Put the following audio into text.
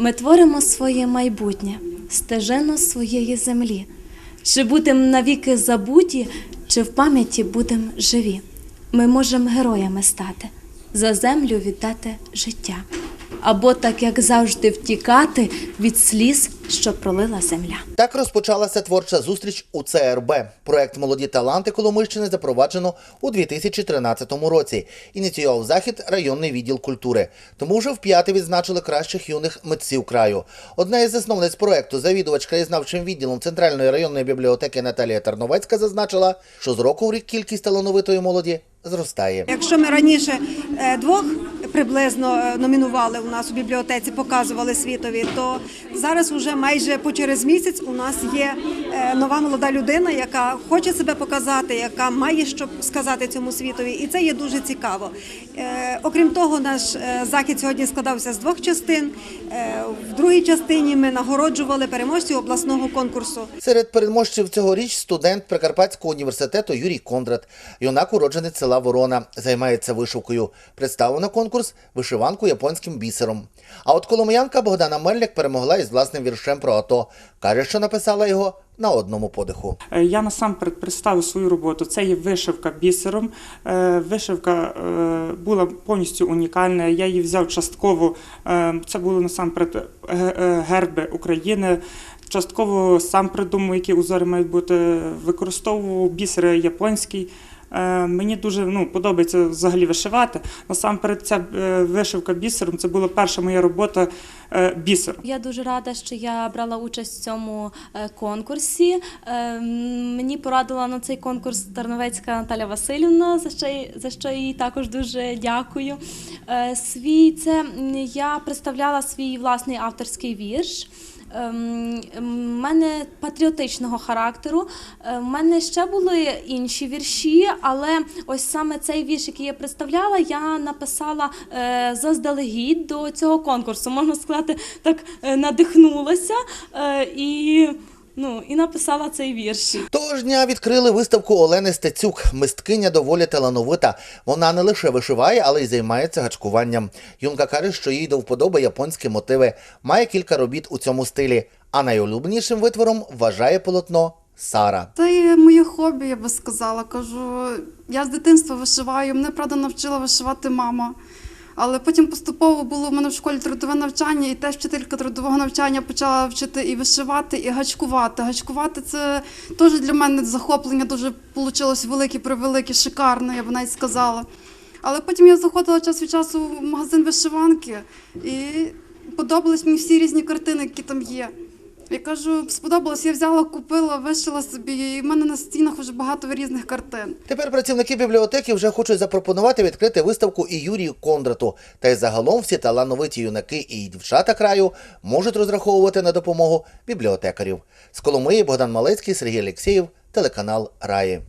Ми творимо своє майбутнє, стежено своєї землі. Чи будемо навіки забуті, чи в пам'яті будемо живі. Ми можемо героями стати, за землю віддати життя. Або так як завжди втікати від сліз, що пролила земля. Так розпочалася творча зустріч у ЦРБ. Проект Молоді таланти Коломийщини запроваджено у 2013 році. Ініціював захід районний відділ культури. Тому вже вп'яте відзначили кращих юних митців краю. Одна із засновниць проекту, завідувач краєзнавчим відділом Центральної районної бібліотеки Наталія Тарновецька, зазначила, що з року в рік кількість талановитої молоді зростає. Якщо ми раніше е, двох приблизно е, номінували у нас у бібліотеці, показували світові, то зараз уже майже по через місяць у нас є е, нова молода людина, яка хоче себе показати, яка має що сказати цьому світові, і це є дуже цікаво. Е, Окрім того, наш захід сьогодні складався з двох частин. В другій частині ми нагороджували переможців обласного конкурсу. Серед переможців цьогоріч студент Прикарпатського університету Юрій Кондрат. Юнак уродженець села Ворона, займається вишивкою. Представлено конкурс вишиванку японським бісером. А от коломиянка Богдана Мельник перемогла із власним віршем про АТО. Каже, що написала його на одному подиху. Е, Я насамперед представив свою роботу. Це є вишивка бісером. Е, Вишивка е, була повністю унікальна. Я її взяв частково. Це були насамперед герби України. Частково сам придумав, які узори мають бути. Використовував бісер японський. Е, Мені дуже ну, подобається взагалі вишивати. Насамперед, ця е, вишивка бісером це була перша моя робота е, бісером. Я дуже рада, що я брала участь в цьому е, конкурсі. Е, Мені порадила на цей конкурс Тарновецька Наталя Васильівна, за що, за що їй також дуже дякую. Свій це я представляла свій власний авторський вірш. У мене патріотичного характеру. У мене ще були інші вірші, але ось саме цей вірш, який я представляла, я написала заздалегідь до цього конкурсу. Можна сказати, так е, надихнулася е, і, ну, і написала цей вірш. Того ж дня відкрили виставку Олени Стецюк. Мисткиня доволі талановита. Вона не лише вишиває, але й займається гачкуванням. Юнка каже, що їй до вподоби японські мотиви. Має кілька робіт у цьому стилі. А найулюбленішим витвором вважає полотно Сара. Це є моє хобі, я би сказала. Кажу, я з дитинства вишиваю. Мене правда навчила вишивати мама. Але потім поступово було в мене в школі трудове навчання, і теж вчителька трудового навчання почала вчити і вишивати, і гачкувати. Гачкувати це теж для мене захоплення дуже вийшло велике, превелике, шикарне, я б навіть сказала. Але потім я заходила час від часу в магазин вишиванки і подобались мені всі різні картини, які там є. Я кажу, сподобалось, я взяла, купила, вишила собі, і в мене на стінах вже багато різних картин. Тепер працівники бібліотеки вже хочуть запропонувати відкрити виставку і Юрію Кондрату. Та й загалом всі талановиті юнаки і дівчата краю можуть розраховувати на допомогу бібліотекарів. З Коломиї Богдан Малецький, Сергій Алєксєєв, телеканал Раї.